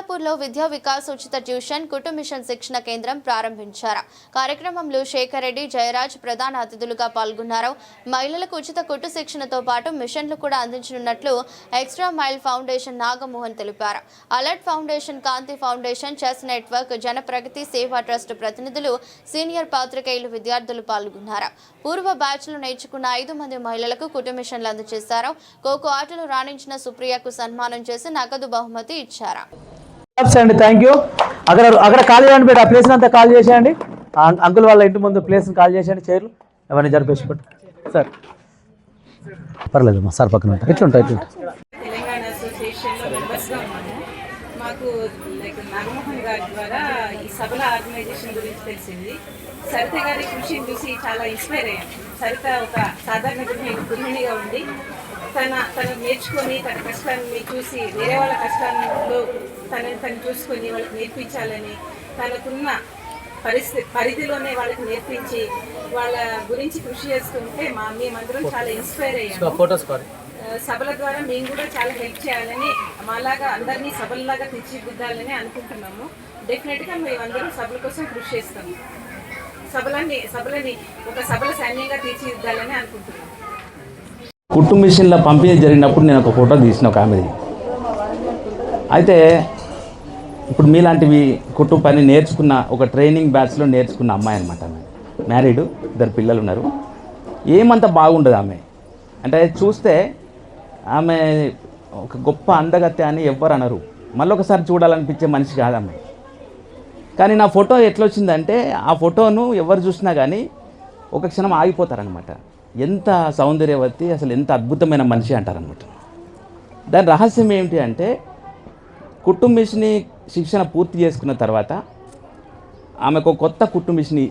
అమలాపూర్లో విద్యా వికాస్ ఉచిత ట్యూషన్ కుటుంబిషన్ శిక్షణ కేంద్రం ప్రారంభించారు. కార్యక్రమంలో శేఖర్ రెడ్డి జయరాజ్ ప్రధాన అతిథులుగా పాల్గొన్నారు. మహిళలకు ఉచిత కుట్టు శిక్షణతో పాటు మిషన్లు కూడా అందించనున్నట్లు ఎక్స్ట్రా మైల్ ఫౌండేషన్ నాగమోహన్ తెలిపారు. Alert foundation Kanti foundation chess network Janapragati Seva trust ప్రతినిధులు సీనియర్ పాత్రికేయులు విద్యార్థులు పాల్గొన్నారు. పూర్వ బ్యాచ్లు నేర్చుకున్న ఐదు మంది మహిళలకు కుటుంబిషన్లు అందజేశారు. ఖోఖో ఆటలు రాణించిన సుప్రియకు సన్మానం చేసి నగదు బహుమతి ఇచ్చారు. అండి థ్యాంక్ యూ అక్కడ అక్కడ ఖాళీ చేయండి బేట ఆ ప్లేస్ అంతా ఖాళీ చేసేయండి. అంకుల్ వాళ్ళ ఇంటి ముందు ప్లేస్ని ఖాళీ చేసేయండి చైర్లు. ఎవరిని జరిపేసి పెట్టు. సార్ పర్లేదు సార్ పక్కన ఉంటా ఎట్లుంటాయి ఎట్లుంటా మాకు నాగమోహన్ గారి ద్వారా ఈ సభల ఆర్గనైజేషన్ గురించి తెలిసింది. సరిత గారి కృషిని చూసి చాలా ఇన్స్పైర్ అయ్యాను. సరిత ఒక సాధారణ గృహిణి గృహిణిగా ఉండి తన తను నేర్చుకొని తన కష్టాన్ని చూసి వేరే వాళ్ళ కష్టాల్లో తనని తను చూసుకొని వాళ్ళకి నేర్పించాలని తనకున్న పరిస్థితి పరిధిలోనే వాళ్ళకి నేర్పించి వాళ్ళ గురించి కృషి చేస్తుంటే మా మేమందరం చాలా ఇన్స్పైర్ అయ్యాము. సభల ద్వారా మేము కూడా చాలా హెల్ప్ చేయాలని మాలాగా అందరినీ సభలలాగా తీర్చిదిద్దాలని అనుకుంటున్నాము. డెఫినెట్గా మేమందరం సభల కోసం కృషి చేస్తాము సభలని సభలని ఒక సభల సైన్యంగా తీర్చిదిద్దాలని అనుకుంటున్నాము కుట్టు మిషన్ల పంపిణీ జరిగినప్పుడు నేను ఒక ఫోటో తీసిన ఒక ఆమెది. అయితే ఇప్పుడు మీలాంటివి కుట్టు పని నేర్చుకున్న ఒక ట్రైనింగ్ బ్యాచ్లో నేర్చుకున్న అమ్మాయి అనమాట ఆమె. మ్యారీడ్ ఇద్దరు పిల్లలు ఉన్నారు. ఏమంత బాగుండదు ఆమె. అంటే చూస్తే ఆమె ఒక గొప్ప అందగత్తె అని ఎవ్వరు అనరు మళ్ళీ ఒకసారి చూడాలనిపించే మనిషి కాదు ఆమె కానీ నా ఫోటో ఎట్లా వచ్చిందంటే ఆ ఫోటోను ఎవరు చూసినా కానీ ఒక క్షణం ఆగిపోతారనమాట. ఎంత సౌందర్యవతి అసలు ఎంత అద్భుతమైన మనిషి అంటారనమాట. దాని రహస్యం ఏమిటి అంటే కుటుంబిషిని శిక్షణ పూర్తి చేసుకున్న తర్వాత ఆమెకు ఒక కొత్త కుటుంబిషిని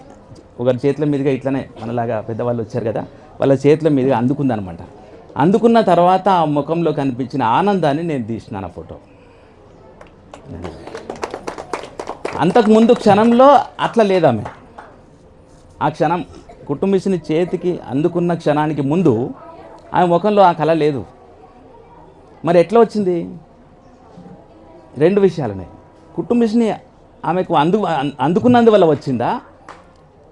ఒకరి చేతుల మీదుగా ఇట్లనే మనలాగా పెద్దవాళ్ళు వచ్చారు కదా వాళ్ళ చేతుల మీదుగా అందుకుందనమాట. అందుకున్న తర్వాత ఆ ముఖంలో కనిపించిన ఆనందాన్ని నేను తీసినాను ఆ ఫోటో. అంతకుముందు క్షణంలో అట్లా లేదామె. ఆ క్షణం కుటుంబిస్తుని చేతికి అందుకున్న క్షణానికి ముందు ఆమె ముఖంలో ఆ కళ లేదు. మరి ఎట్లా వచ్చింది? రెండు విషయాలనే. కుటుంబిస్తుని ఆమెకు అందు అందుకున్నందువల్ల వచ్చిందా?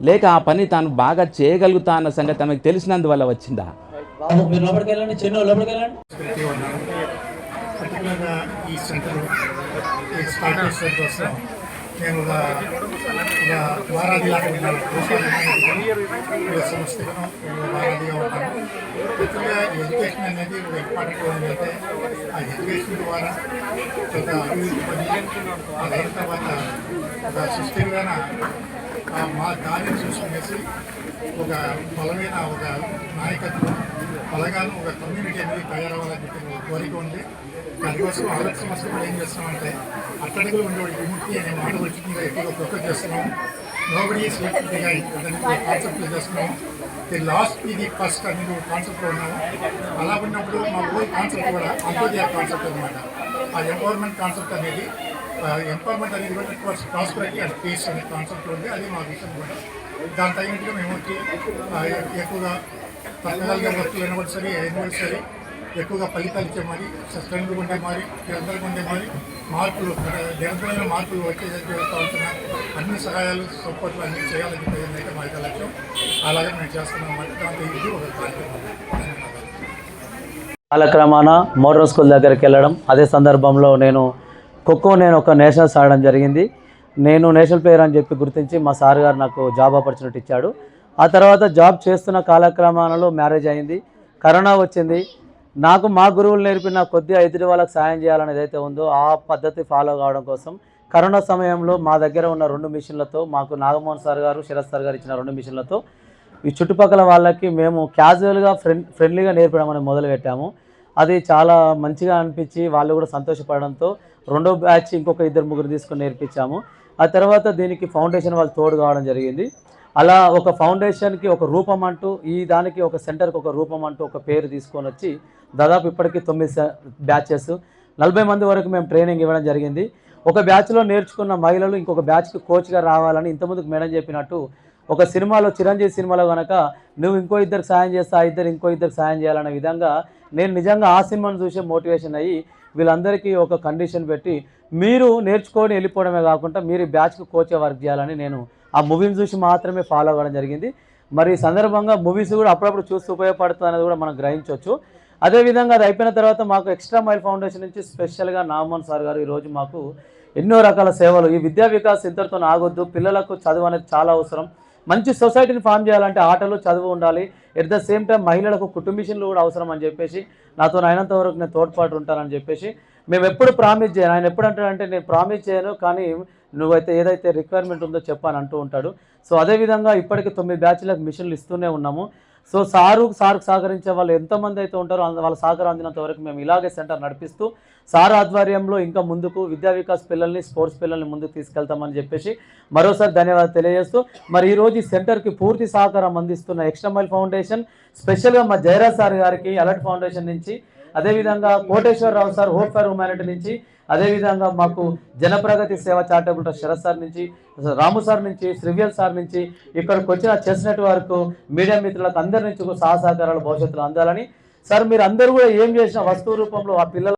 లేక ఆ పని తాను బాగా చేయగలుగుతా అన్న సంగతి ఆమెకు తెలిసినందువల్ల వచ్చిందా? బాబు మీరు లోపలికి వెళ్ళండి చిన్న లోపలికి వెళ్ళండి. పెట్టి పర్టికులర్గా ఈ సెంటర్ స్టార్ట్ చేసే కోసం నేను ఒక వారాది లాగా ఉన్నాను ఈ సంస్థలో వారాదిగా ఉంటాను ముఖ్యంగా ఎడ్యుకేషన్ అనేది ఒక ఇంపార్టెంట్ ఏంటంటే ఆ ఎడ్యుకేషన్ ద్వారా ఒక అభివృద్ధి పని అదైన తర్వాత ఒక సిస్టమ్గాన మా దారిని చూసుకునేసి ఒక బలమైన ఒక నాయకత్వం బలగాను ఒక కమ్యూనిటీ అనేది తయారవ్వాలని చెప్పి కోరిక ఉంది. దానికోసం ఆలోచన సంస్థ కూడా ఏం చేస్తామంటే అట్టడుగులు ఉండేవాడి విముక్తి అనే మాట వచ్చిందిగా ఎక్కువగా ఫోకస్ చేస్తున్నాం. నోబడి ఈస్ లెఫ్ట్గా కాన్సెప్ట్ చేస్తున్నాం. ది లాస్ట్ ఇది ఫస్ట్ అనేది ఒక కాన్సెప్ట్లో ఉన్నాము. అలా ఉన్నప్పుడు మా ఊరి కాన్సెప్ట్ కూడా అంత్యోదయ కాన్సెప్ట్ అనమాట ఆ ఎంపవర్మెంట్ కాన్సెప్ట్ అనేది ఎంపవర్మెంట్ అనేది కూడా టువర్డ్స్ ప్రాస్పరిటీ అండ్ పీస్ అనే కాన్సెప్ట్ ఉంది. అది మా విషయం కూడా. దాని తగినట్టుగా మేము వచ్చి ఎక్కువగా టెక్నాలజీ వస్తువులు కూడా సరే అయినా సరే ఎక్కువగా ఫలితాలు ఇచ్చే మరి సస్టైనబుల్ ఉండే మరి నిరంతరంగా ఉండే మరి మార్పులు నిరంతరమైన మార్పులు వచ్చేసరికి కావాల్సిన అన్ని సహాయాలు సపోర్ట్లు అన్ని చేయాలని చెప్పి అయితే మా యొక్క లక్ష్యం. అలాగే మేము చేస్తున్నాం. మరి దాంట్లో ఇది ఒక కార్యక్రమం. కాలక్రమాన మోటార్ స్కూల్ దగ్గరికి వెళ్ళడం. అదే సందర్భంలో నేను ఖోఖో నేను ఒక నేషనల్స్ ఆడడం జరిగింది. నేను నేషనల్ ప్లేయర్ అని చెప్పి గుర్తించి మా సార్ గారు నాకు జాబ్ ఆపర్చునిటీ ఇచ్చాడు. ఆ తర్వాత జాబ్ చేస్తున్న కాలక్రమాలలో మ్యారేజ్ అయింది. కరోనా వచ్చింది. నాకు మా గురువులు నేర్పిన కొద్దిగా ఎదుటి వాళ్ళకి సాయం చేయాలని ఏదైతే ఉందో ఆ పద్ధతి ఫాలో కావడం కోసం కరోనా సమయంలో మా దగ్గర ఉన్న రెండు మిషన్లతో మాకు నాగమోహన్ సార్ గారు శరత్ సార్ గారు ఇచ్చిన రెండు మిషన్లతో ఈ చుట్టుపక్కల వాళ్ళకి మేము క్యాజువల్గా ఫ్రెండ్ ఫ్రెండ్లీగా నేర్పడం అనేది మొదలుపెట్టాము అది చాలా మంచిగా అనిపించి వాళ్ళు కూడా సంతోషపడడంతో రెండో బ్యాచ్ ఇంకొక ఇద్దరు ముగ్గురు తీసుకొని నేర్పించాము. ఆ తర్వాత దీనికి ఫౌండేషన్ వాళ్ళు తోడు కావడం జరిగింది. అలా ఒక ఫౌండేషన్కి ఒక రూపం అంటూ ఈ దానికి ఒక సెంటర్కి ఒక రూపం అంటూ ఒక పేరు తీసుకొని వచ్చి దాదాపు ఇప్పటికీ తొమ్మిది బ్యాచెస్ నలభై మంది వరకు మేము ట్రైనింగ్ ఇవ్వడం జరిగింది. ఒక బ్యాచ్లో నేర్చుకున్న మహిళలు ఇంకొక బ్యాచ్కి కోచ్గా రావాలని ఇంతకుముందుకు మేడం చెప్పినట్టు ఒక సినిమాలో చిరంజీవి సినిమాలో కనుక నువ్వు ఇంకో ఇద్దరికి సాయం చేస్తా ఆ ఇద్దరు ఇంకో ఇద్దరికి సాయం చేయాలనే విధంగా నేను నిజంగా ఆ సినిమాను చూసే మోటివేషన్ అయ్యి వీళ్ళందరికీ ఒక కండిషన్ పెట్టి మీరు నేర్చుకొని వెళ్ళిపోవడమే కాకుండా మీరు బ్యాచ్కి కోచే వర్క్ చేయాలని నేను ఆ మూవీని చూసి మాత్రమే ఫాలో అవ్వడం జరిగింది. మరి ఈ సందర్భంగా మూవీస్ కూడా అప్పుడప్పుడు చూస్తూ ఉపయోగపడుతుంది అనేది కూడా మనం గ్రహించవచ్చు. అదేవిధంగా అది అయిపోయిన తర్వాత మాకు ఎక్స్ట్రా మైల్ ఫౌండేషన్ నుంచి స్పెషల్గా నామోహన్ సార్ గారు ఈరోజు మాకు ఎన్నో రకాల సేవలు. ఈ విద్యా వికాస్ ఇంతటితో ఆగొద్దు పిల్లలకు చదువు అనేది చాలా అవసరం. మంచి సొసైటీని ఫామ్ చేయాలంటే ఆటలు చదువు ఉండాలి. ఎట్ ద సేమ్ టైం మహిళలకు కుటుంబిషన్లు కూడా అవసరం అని చెప్పేసి నాతో అయినంత వరకు నేను తోడ్పాటు ఉంటానని చెప్పేసి మేము ఎప్పుడు ప్రామిస్ చేయను. ఆయన ఎప్పుడు అంటాడంటే నేను ప్రామిస్ చేయను కానీ నువ్వైతే ఏదైతే రిక్వైర్మెంట్ ఉందో చెప్పని అంటూ ఉంటాడు. సో అదేవిధంగా ఇప్పటికి తొమ్మిది బ్యాచ్లకు మిషన్లు ఇస్తూనే ఉన్నాము. సో సారు సార్కు సహకరించే వాళ్ళు ఎంతమంది అయితే ఉంటారో వాళ్ళ సహకారం అందినంత వరకు మేము ఇలాగే సెంటర్ నడిపిస్తూ సార్ ఆధ్వర్యంలో ఇంకా ముందుకు విద్యా వికాస్ పిల్లల్ని స్పోర్ట్స్ పిల్లల్ని ముందుకు తీసుకెళ్తామని చెప్పేసి మరోసారి ధన్యవాదాలు తెలియజేస్తూ మరి ఈరోజు ఈ సెంటర్కి పూర్తి సహకారం అందిస్తున్న ఎక్స్ట్రా మైల్ ఫౌండేషన్ స్పెషల్గా మా జయరాజ్ సార్ గారికి అలర్ట్ ఫౌండేషన్ నుంచి అదేవిధంగా Koteswararao sir hope for humanity నుంచి అదేవిధంగా మాకు జనప్రగతి సేవ చారిటబుల్ ట్రస్ట్ శరత్ సార్ నుంచి రాము సార్ నుంచి శ్రివ్యల్ సార్ నుంచి ఇక్కడికి వచ్చిన చేసినట్టు నెట్వర్క్ మీడియా మిత్రులకు అందరి నుంచి కూడా భవిష్యత్తులో అందాలని. సార్ మీరు అందరూ కూడా ఏం చేసిన వస్తువు రూపంలో ఆ పిల్లల